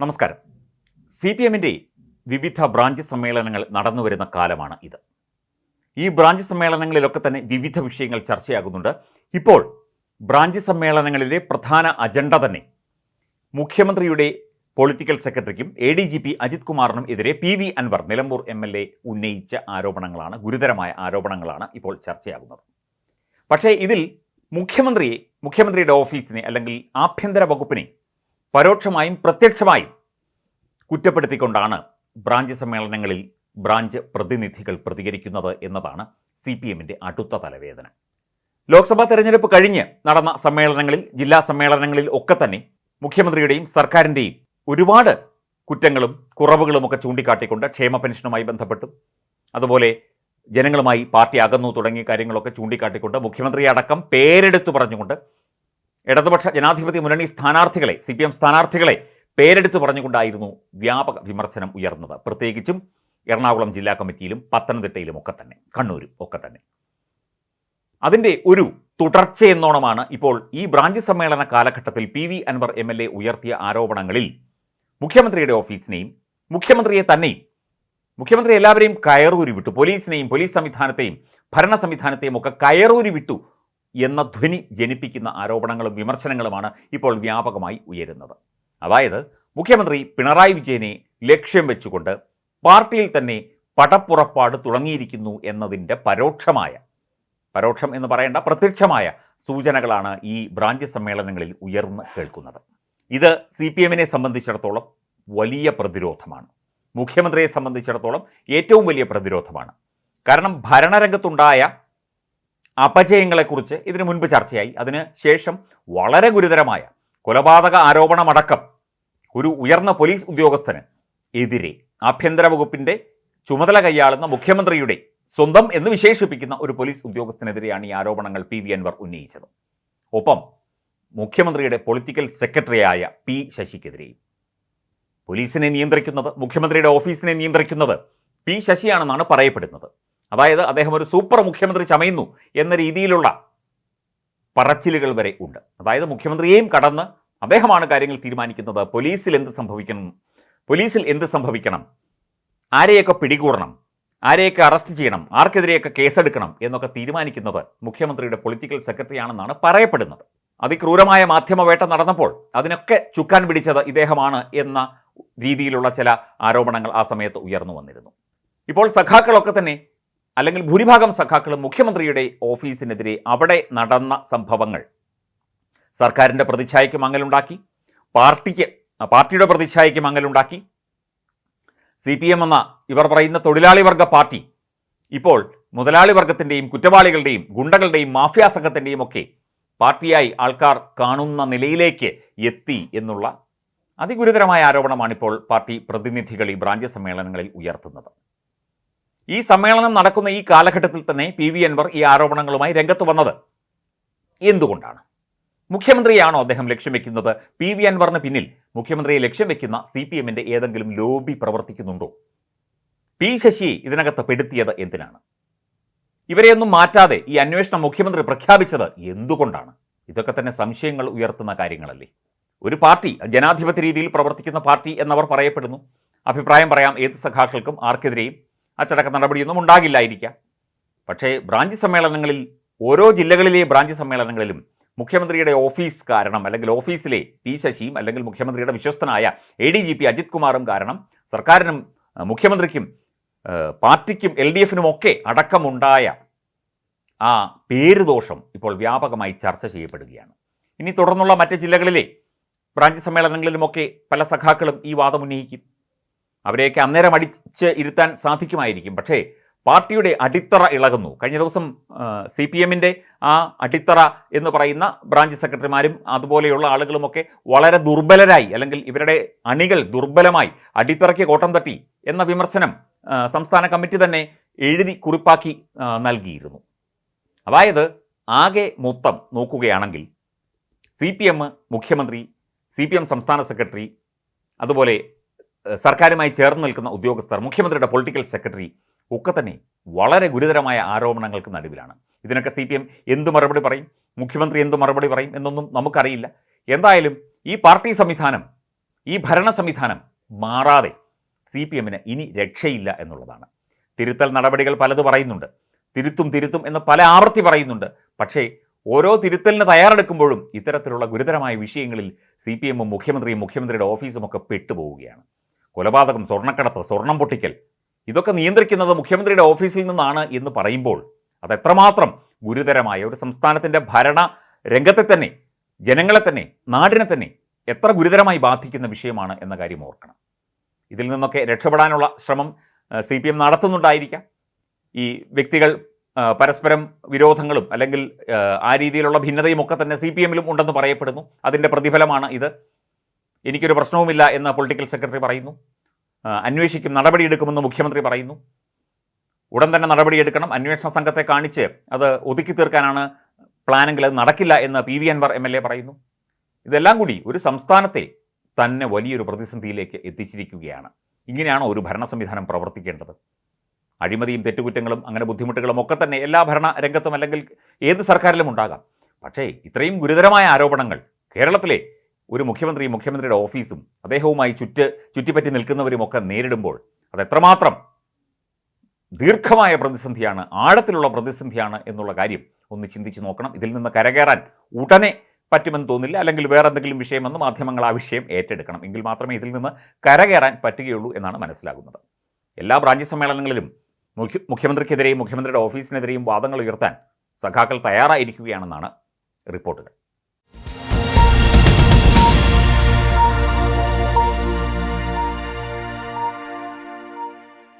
നമസ്കാരം. C P എമ്മിന്റെ വിവിധ ബ്രാഞ്ച് സമ്മേളനങ്ങൾ നടന്നു വരുന്ന കാലമാണ് ഇത്. ഈ ബ്രാഞ്ച് സമ്മേളനങ്ങളിലൊക്കെ തന്നെ വിവിധ വിഷയങ്ങൾ ചർച്ചയാകുന്നുണ്ട്. ഇപ്പോൾ ബ്രാഞ്ച് സമ്മേളനങ്ങളിലെ പ്രധാന അജണ്ട തന്നെ മുഖ്യമന്ത്രിയുടെ political സെക്രട്ടറിക്കും A D G P Ajith കുമാറിനും എതിരെ P V Anvar Nilambur M L A ഉന്നയിച്ച ആരോപണങ്ങളാണ് ഗുരുതരമായ ആരോപണങ്ങളാണ് ഇപ്പോൾ ചർച്ചയാകുന്നത്. പക്ഷേ ഇതിൽ മുഖ്യമന്ത്രിയെ മുഖ്യമന്ത്രിയുടെ ഓഫീസിനെ അല്ലെങ്കിൽ ആഭ്യന്തര വകുപ്പിനെ പരോക്ഷമായും പ്രത്യക്ഷമായും കുറ്റപ്പെടുത്തിക്കൊണ്ടാണ് ബ്രാഞ്ച് സമ്മേളനങ്ങളിൽ ബ്രാഞ്ച് പ്രതിനിധികൾ പ്രതികരിക്കുന്നത് എന്നതാണ് സി പി എമ്മിന്റെ അടുത്ത തലവേദന. ലോക്സഭാ തെരഞ്ഞെടുപ്പ് കഴിഞ്ഞ് നടന്ന സമ്മേളനങ്ങളിൽ ജില്ലാ സമ്മേളനങ്ങളിൽ ഒക്കെ തന്നെ മുഖ്യമന്ത്രിയുടെയും സർക്കാരിന്റെയും ഒരുപാട് കുറ്റങ്ങളും കുറവുകളുമൊക്കെ ചൂണ്ടിക്കാട്ടിക്കൊണ്ട് ക്ഷേമ പെൻഷനുമായി ബന്ധപ്പെട്ടും. അതുപോലെ ജനങ്ങളുമായി പാർട്ടി അകന്നു തുടങ്ങിയ കാര്യങ്ങളൊക്കെ ചൂണ്ടിക്കാട്ടിക്കൊണ്ട് മുഖ്യമന്ത്രിയെ അടക്കം പേരെടുത്തു പറഞ്ഞുകൊണ്ട് ഇടതുപക്ഷ ജനാധിപത്യ മുന്നണി സ്ഥാനാർത്ഥികളെ സി പി എം സ്ഥാനാർത്ഥികളെ പേരെടുത്തു പറഞ്ഞുകൊണ്ടായിരുന്നു വ്യാപക വിമർശനം ഉയർന്നത്. പ്രത്യേകിച്ചും എറണാകുളം ജില്ലാ കമ്മിറ്റിയിലും പത്തനംതിട്ടയിലും ഒക്കെ തന്നെ കണ്ണൂരും ഒക്കെ തന്നെ. അതിന്റെ ഒരു തുടർച്ചയെന്നോണമാണ് ഇപ്പോൾ ഈ ബ്രാഞ്ച് സമ്മേളന കാലഘട്ടത്തിൽ P V Anvar M L A ഉയർത്തിയ ആരോപണങ്ങളിൽ മുഖ്യമന്ത്രിയുടെ ഓഫീസിനെയും മുഖ്യമന്ത്രിയെ തന്നെയും മുഖ്യമന്ത്രി എല്ലാവരെയും കയറൂരി വിട്ടു പോലീസിനെയും പോലീസ് സംവിധാനത്തെയും ഭരണ സംവിധാനത്തെയും ഒക്കെ കയറൂരി വിട്ടു എന്ന ധ്വനി ജനിപ്പിക്കുന്ന ആരോപണങ്ങളും വിമർശനങ്ങളുമാണ് ഇപ്പോൾ വ്യാപകമായി ഉയരുന്നത്. അതായത് മുഖ്യമന്ത്രി പിണറായി വിജയനെ ലക്ഷ്യം വെച്ചുകൊണ്ട് പാർട്ടിയിൽ തന്നെ പടപ്പുറപ്പാട് തുടങ്ങിയിരിക്കുന്നു എന്നതിന്റെ പരോക്ഷമായ പരോക്ഷം എന്ന് പറയേണ്ട പ്രത്യക്ഷമായ സൂചനകളാണ് ഈ ബ്രാഞ്ച് സമ്മേളനങ്ങളിൽ ഉയർന്ന് കേൾക്കുന്നത്. ഇത് സി പി എമ്മിനെ സംബന്ധിച്ചിടത്തോളം വലിയ പ്രതിരോധമാണ്. മുഖ്യമന്ത്രിയെ സംബന്ധിച്ചിടത്തോളം ഏറ്റവും വലിയ പ്രതിരോധമാണ്. കാരണം ഭരണരംഗത്തുണ്ടായ അപജയങ്ങളെക്കുറിച്ച് ഇതിനു മുൻപ് ചർച്ചയായി. അതിന് ശേഷം വളരെ ഗുരുതരമായ കൊലപാതക ആരോപണമടക്കം ഒരു ഉയർന്ന പോലീസ് ഉദ്യോഗസ്ഥന് എതിരെ ആഭ്യന്തര വകുപ്പിന്റെ ചുമതല കൈയാളുന്ന മുഖ്യമന്ത്രിയുടെ സ്വന്തം എന്ന് വിശേഷിപ്പിക്കുന്ന ഒരു പോലീസ് ഉദ്യോഗസ്ഥനെതിരെയാണ് ഈ ആരോപണങ്ങൾ പി വി അൻവർ ഉന്നയിച്ചത്. ഒപ്പം മുഖ്യമന്ത്രിയുടെ പൊളിറ്റിക്കൽ സെക്രട്ടറിയായ പി ശശിക്കെതിരെയും പോലീസിനെ നിയന്ത്രിക്കുന്നത് മുഖ്യമന്ത്രിയുടെ ഓഫീസിനെ നിയന്ത്രിക്കുന്നത് പി ശശിയാണെന്നാണ് പറയപ്പെടുന്നത്. അതായത് അദ്ദേഹം ഒരു സൂപ്പർ മുഖ്യമന്ത്രി ചമയുന്നു എന്ന രീതിയിലുള്ള പറച്ചിലുകൾ വരെ ഉണ്ട്. അതായത് മുഖ്യമന്ത്രിയെയും കടന്ന് അദ്ദേഹമാണ് കാര്യങ്ങൾ തീരുമാനിക്കുന്നത്. പോലീസിൽ എന്ത് സംഭവിക്കണം? പോലീസിൽ എന്ത് സംഭവിക്കണം? ആരെയൊക്കെ പിടികൂടണം? ആരെയൊക്കെ അറസ്റ്റ് ചെയ്യണം? ആർക്കെതിരെയൊക്കെ കേസെടുക്കണം? എന്നൊക്കെ തീരുമാനിക്കുന്നത് മുഖ്യമന്ത്രിയുടെ പൊളിറ്റിക്കൽ സെക്രട്ടറി ആണെന്നാണ് പറയപ്പെടുന്നത്. അതിക്രൂരമായ മാധ്യമവേട്ട നടന്നപ്പോൾ അതിനൊക്കെ ചുക്കാൻ പിടിച്ചത് ഇദ്ദേഹമാണ് എന്ന രീതിയിലുള്ള ചില ആരോപണങ്ങൾ ആ സമയത്ത് ഉയർന്നു വന്നിരുന്നു. ഇപ്പോൾ സഖാക്കളൊക്കെ തന്നെ അല്ലെങ്കിൽ ഭൂരിഭാഗം സഖാക്കളും മുഖ്യമന്ത്രിയുടെ ഓഫീസിനെതിരെ അവിടെ നടന്ന സംഭവങ്ങൾ. സർക്കാരിന്റെ പ്രതിച്ഛായയ്ക്ക് മങ്ങലുണ്ടാക്കി പാർട്ടിക്ക് പാർട്ടിയുടെ പ്രതിച്ഛായയ്ക്ക് മങ്ങലുണ്ടാക്കി. സി പി എം എന്ന ഇവർ പറയുന്ന തൊഴിലാളി വർഗ പാർട്ടി ഇപ്പോൾ മുതലാളി വർഗത്തിന്റെയും കുറ്റവാളികളുടെയും ഗുണ്ടകളുടെയും മാഫിയ സംഘത്തിന്റെയും ഒക്കെ പാർട്ടിയായി ആൾക്കാർ കാണുന്ന നിലയിലേക്ക് എത്തി എന്നുള്ള അതിഗുരുതരമായ ആരോപണമാണിപ്പോൾ പാർട്ടി പ്രതിനിധികൾ ഈ ബ്രാഞ്ച് സമ്മേളനങ്ങളിൽ ഉയർത്തുന്നത്. ഈ സമ്മേളനം നടക്കുന്ന ഈ കാലഘട്ടത്തിൽ തന്നെ പി വി അൻവർ ഈ ആരോപണങ്ങളുമായി രംഗത്ത് വന്നത് എന്തുകൊണ്ടാണ്? മുഖ്യമന്ത്രിയാണോ അദ്ദേഹം ലക്ഷ്യം വെക്കുന്നത്? പി വി അൻവറിന് പിന്നിൽ മുഖ്യമന്ത്രിയെ ലക്ഷ്യം വെക്കുന്ന സി പി എമ്മിന്റെ ഏതെങ്കിലും ലോബി പ്രവർത്തിക്കുന്നുണ്ടോ? പി ശശിയെ ഇതിനകത്ത് പെടുത്തിയത് എന്തിനാണ്? ഇവരെയൊന്നും മാറ്റാതെ ഈ അന്വേഷണം മുഖ്യമന്ത്രി പ്രഖ്യാപിച്ചത് എന്തുകൊണ്ടാണ്? ഇതൊക്കെ തന്നെ സംശയങ്ങൾ ഉയർത്തുന്ന കാര്യങ്ങളല്ലേ. ഒരു പാർട്ടി ജനാധിപത്യ രീതിയിൽ പ്രവർത്തിക്കുന്ന പാർട്ടി എന്നവർ പറയപ്പെടുന്നു. അഭിപ്രായം പറയാം ഏത് സഖാക്കൾക്കും ആർക്കെതിരെയും. അച്ചടക്ക നടപടിയൊന്നും ഉണ്ടാകില്ലായിരിക്കാം. പക്ഷേ ബ്രാഞ്ച് സമ്മേളനങ്ങളിൽ ഓരോ ജില്ലകളിലെ ബ്രാഞ്ച് സമ്മേളനങ്ങളിലും മുഖ്യമന്ത്രിയുടെ ഓഫീസ് കാരണം അല്ലെങ്കിൽ ഓഫീസിലെ പി ശശിയും അല്ലെങ്കിൽ മുഖ്യമന്ത്രിയുടെ വിശ്വസ്തനായ A D G P Ajith കുമാറും കാരണം സർക്കാരിനും മുഖ്യമന്ത്രിക്കും പാർട്ടിക്കും എൽ ഡി എഫിനും ഒക്കെ അടക്കമുണ്ടായ ആ പേരുദോഷം ഇപ്പോൾ വ്യാപകമായി ചർച്ച ചെയ്യപ്പെടുകയാണ്. ഇനി തുടർന്നുള്ള മറ്റ് ജില്ലകളിലെ ബ്രാഞ്ച് സമ്മേളനങ്ങളിലുമൊക്കെ പല സഖാക്കളും ഈ വാദം ഉന്നയിക്കും. അവരെയൊക്കെ അന്നേരം അടിച്ച് ഇരുത്താൻ സാധിക്കുമായിരിക്കും. പക്ഷേ പാർട്ടിയുടെ അടിത്തറ ഇളകുന്നു. കഴിഞ്ഞ ദിവസം സി പി എമ്മിന്റെ ആ അടിത്തറ എന്ന് പറയുന്ന ബ്രാഞ്ച് സെക്രട്ടറിമാരും അതുപോലെയുള്ള ആളുകളുമൊക്കെ വളരെ ദുർബലരായി അല്ലെങ്കിൽ ഇവരുടെ അണികൾ ദുർബലമായി അടിത്തറയ്ക്ക് കോട്ടം തട്ടി എന്ന വിമർശനം സംസ്ഥാന കമ്മിറ്റി തന്നെ എഴുതി കുറിപ്പാക്കി നൽകിയിരുന്നു. അതായത് ആകെ മൊത്തം നോക്കുകയാണെങ്കിൽ സി പി എം മുഖ്യമന്ത്രി സി പി എം സംസ്ഥാന സെക്രട്ടറി അതുപോലെ സർക്കാരുമായി ചേർന്ന് നിൽക്കുന്ന ഉദ്യോഗസ്ഥർ മുഖ്യമന്ത്രിയുടെ പൊളിറ്റിക്കൽ സെക്രട്ടറി ഒക്കെ തന്നെ വളരെ ഗുരുതരമായ ആരോപണങ്ങൾക്ക് നടുവിലാണ്. ഇതിനൊക്കെ സി പി എം എന്ത് മറുപടി പറയും? മുഖ്യമന്ത്രി എന്ത് മറുപടി പറയും എന്നൊന്നും നമുക്കറിയില്ല. എന്തായാലും ഈ പാർട്ടി സംവിധാനം ഈ ഭരണ സംവിധാനം മാറാതെ സി പി എമ്മിന് ഇനി രക്ഷയില്ല എന്നുള്ളതാണ്. തിരുത്തൽ നടപടികൾ പലത് പറയുന്നുണ്ട്. തിരുത്തും തിരുത്തും എന്ന് പല ആവർത്തി പറയുന്നുണ്ട്. പക്ഷേ ഓരോ തിരുത്തലിന് തയ്യാറെടുക്കുമ്പോഴും ഇത്തരത്തിലുള്ള ഗുരുതരമായ വിഷയങ്ങളിൽ സി പി എമ്മും മുഖ്യമന്ത്രിയും മുഖ്യമന്ത്രിയുടെ ഓഫീസും ഒക്കെ പെട്ടുപോവുകയാണ്. കൊലപാതകം സ്വർണക്കടത്ത് സ്വർണം പൊട്ടിക്കൽ. ഇതൊക്കെ നിയന്ത്രിക്കുന്നത് മുഖ്യമന്ത്രിയുടെ ഓഫീസിൽ നിന്നാണ് എന്ന് പറയുമ്പോൾ അത് എത്രമാത്രം ഗുരുതരമായ ഒരു സംസ്ഥാനത്തിന്റെ ഭരണ രംഗത്തെ തന്നെ ജനങ്ങളെ തന്നെ നാടിനെ തന്നെ എത്ര ഗുരുതരമായി ബാധിക്കുന്ന വിഷയമാണ് എന്ന കാര്യം ഓർക്കണം. ഇതിൽ നിന്നൊക്കെ രക്ഷപ്പെടാനുള്ള ശ്രമം സി പി എം നടത്തുന്നുണ്ടായിരിക്കാം. ഈ വ്യക്തികൾ പരസ്പരം വിരോധങ്ങളും അല്ലെങ്കിൽ ആ രീതിയിലുള്ള ഭിന്നതയും ഒക്കെ തന്നെ സി പി എമ്മിലും ഉണ്ടെന്ന് പറയപ്പെടുന്നു. അതിന്റെ പ്രതിഫലമാണ് ഇത്. എനിക്കൊരു പ്രശ്നവുമില്ല എന്ന് പൊളിറ്റിക്കൽ സെക്രട്ടറി പറയുന്നു. അന്വേഷിക്കും നടപടിയെടുക്കുമെന്ന് മുഖ്യമന്ത്രി പറയുന്നു. ഉടൻ തന്നെ നടപടിയെടുക്കണം. അന്വേഷണ സംഘത്തെ കാണിച്ച് അത് ഒതുക്കി തീർക്കാനാണ് പ്ലാനെങ്കിൽ അത് നടക്കില്ല എന്ന് P V Anvar M L A പറയുന്നു. ഇതെല്ലാം കൂടി ഒരു സംസ്ഥാനത്തെ തന്നെ വലിയൊരു പ്രതിസന്ധിയിലേക്ക് എത്തിച്ചിരിക്കുകയാണ്. ഇങ്ങനെയാണോ ഒരു ഭരണ സംവിധാനം പ്രവർത്തിക്കേണ്ടത്. അഴിമതിയും തെറ്റുകുറ്റങ്ങളും അങ്ങനെ ബുദ്ധിമുട്ടുകളും ഒക്കെ തന്നെ എല്ലാ ഭരണ രംഗത്തും അല്ലെങ്കിൽ ഏത് സർക്കാരിലും ഉണ്ടാകാം. പക്ഷേ ഇത്രയും ഗുരുതരമായ ആരോപണങ്ങൾ കേരളത്തിലെ ഒരു മുഖ്യമന്ത്രി മുഖ്യമന്ത്രിയുടെ ഓഫീസും അദ്ദേഹവുമായി ചുറ്റ് ചുറ്റിപ്പറ്റി നിൽക്കുന്നവരുമൊക്കെ നേരിടുമ്പോൾ അത് എത്രമാത്രം ദീർഘമായ പ്രതിസന്ധിയാണ് ആഴത്തിലുള്ള പ്രതിസന്ധിയാണ് എന്നുള്ള കാര്യം ഒന്ന് ചിന്തിച്ച് നോക്കണം. ഇതിൽ നിന്ന് കരകയറാൻ ഉടനെ പറ്റുമെന്ന് തോന്നില്ല. അല്ലെങ്കിൽ വേറെ എന്തെങ്കിലും വിഷയമെന്ന് മാധ്യമങ്ങൾ ആ വിഷയം ഏറ്റെടുക്കണം. എങ്കിൽ മാത്രമേ ഇതിൽ നിന്ന് കരകയറാൻ പറ്റുകയുള്ളൂ എന്നാണ് മനസ്സിലാകുന്നത്. എല്ലാ ബ്രാഞ്ച് സമ്മേളനങ്ങളിലും മുഖ്യ മുഖ്യമന്ത്രിക്കെതിരെയും മുഖ്യമന്ത്രിയുടെ ഓഫീസിനെതിരെയും വാദങ്ങൾ ഉയർത്താൻ സഖാക്കൾ തയ്യാറായിരിക്കുകയാണെന്നാണ് റിപ്പോർട്ടുകൾ.